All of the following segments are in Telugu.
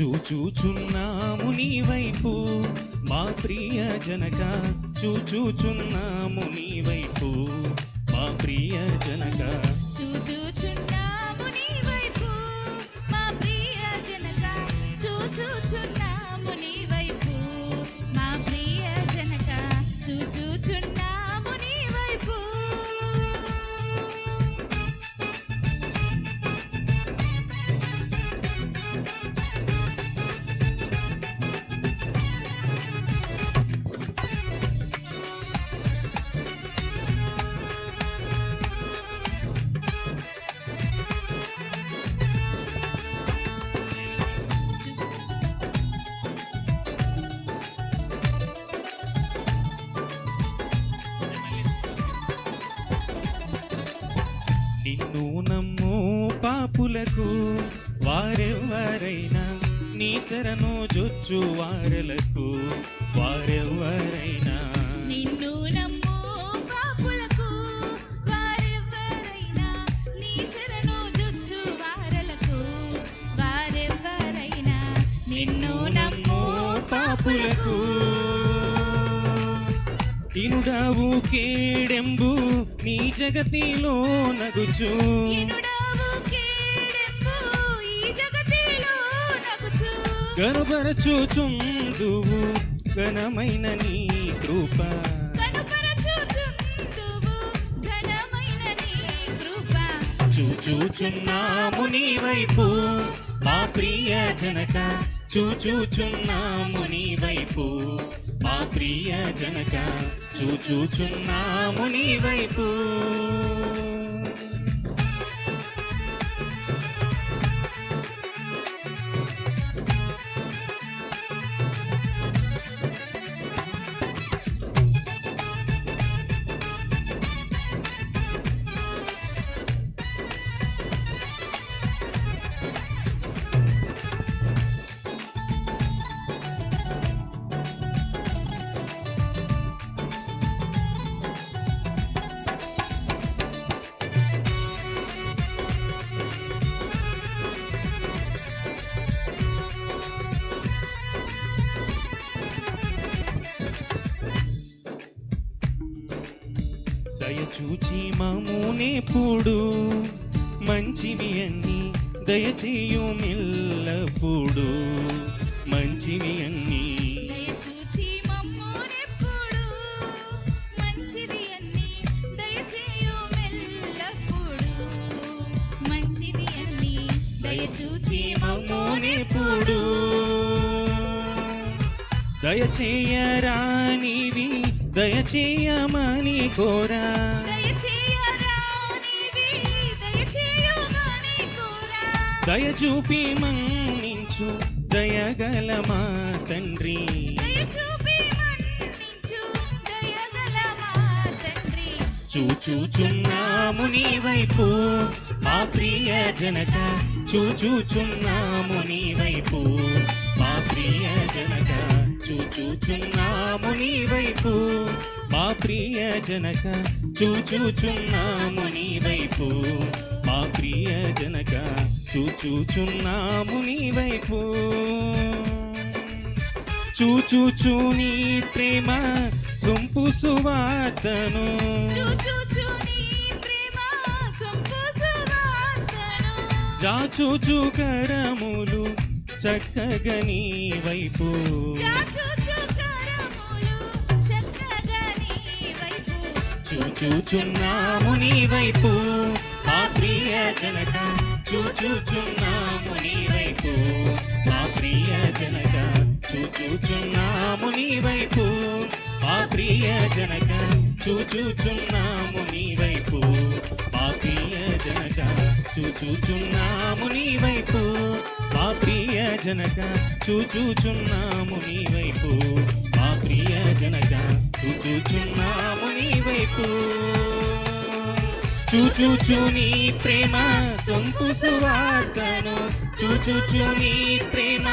చూచూచున్నాము నీ వైపు. మా ప్రియ జనక చూచూచున్నాము నీ వైపు. మా ప్రియ జనక చూచూచున్నాము నీ వైపు. మా ప్రియ జనక చూచూచున్నా పాపులకు వారెవరైనా నీ శరణు జొచ్చు వారలకు వారెవరైనా నిన్ను నమ్ము పాపులకు వారెవ్వరైనా నీ శరణు జొచ్చు వారలకు వారెవ్వరైనా. నిన్ను నమ్ము పాపులకు తినుడావు కేడెంబు నీ జగతిలో నగుచు కనుపరచుచుందువు ఘనమైన నీ కృప. చూచుచున్నాము నీ వైపు మా ప్రియ జనక. చూచుచున్నాము నీ వైపు మా ప్రియ జనక. చూచుచున్నాము నీ వైపు. దయచూచి మమ్మునేప్పుడు మంచివి అన్ని దయచేయు మెల్లప్పుడు మంచివి అన్ని దయచూచి మమ్మునెప్పుడు దయచేయరానివి దయచేయమని కోరా. దయచేయరానివి దయచేయుమని దయచూపి మన్నించు దయగల మా తండ్రి దయచూపి మన్నించు దయగల మా తండ్రి. చూచూచున్నాము నీ వైపు మా ప్రియ జనక. చూచూచున్నాము నీ వైపు మా ప్రియ జనక. చూచూచున్నాము నీ వైపు. మా ప్రియ జనక చూచూచున్నాము నీ వైపు. మా ప్రియ జనక చూచూచున్నాము నీ వైపు. చూచూచు నీ ప్రేమ సొంపు సువార్తను. జాచూచు కరములు చక్కగా నీ వైపు. చూచుచున్నాము నీ వైపు. మా ప్రియ జనక చూచుచున్నాము నీ వైపు. మా ప్రియ జనక చూచుచున్నాము నీ వైపు. మా ప్రియ జనక చూచుచున్నాము నీ వైపు. మా ప్రియ జనక చూచుచున్నాము నీ వైపు. మా ప్రియ జనక చూచుచున్నాము నీ వైపు. మా ప్రియ జనక చూచుచున్నాము నీ వైపు. చూచూచు నీ ప్రేమ సొంపు సువార్తను. చూచూచు నీ ప్రేమ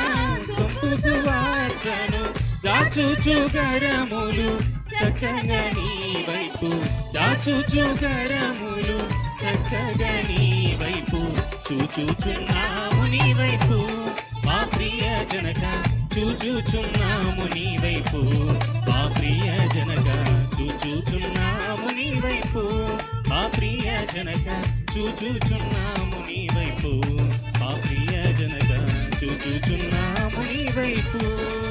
సొంపు సువార్తను. దాచుచు గరములు చక్కగా నీ వైపు. దాచుచు గరములు చక్కగా నీ వైపు. చూచుచున్నాము నీ వైపు. మా ప్రియ జనక చూచూచున్నాము నీ వైపు. మా ప్రియ జనక చూచూచున్నాము నీ వైపు. మా ప్రియ జనక చూచూచున్నాము నీ వైపు. మా ప్రియ జనక చూచూచున్నాము నీ వైపు.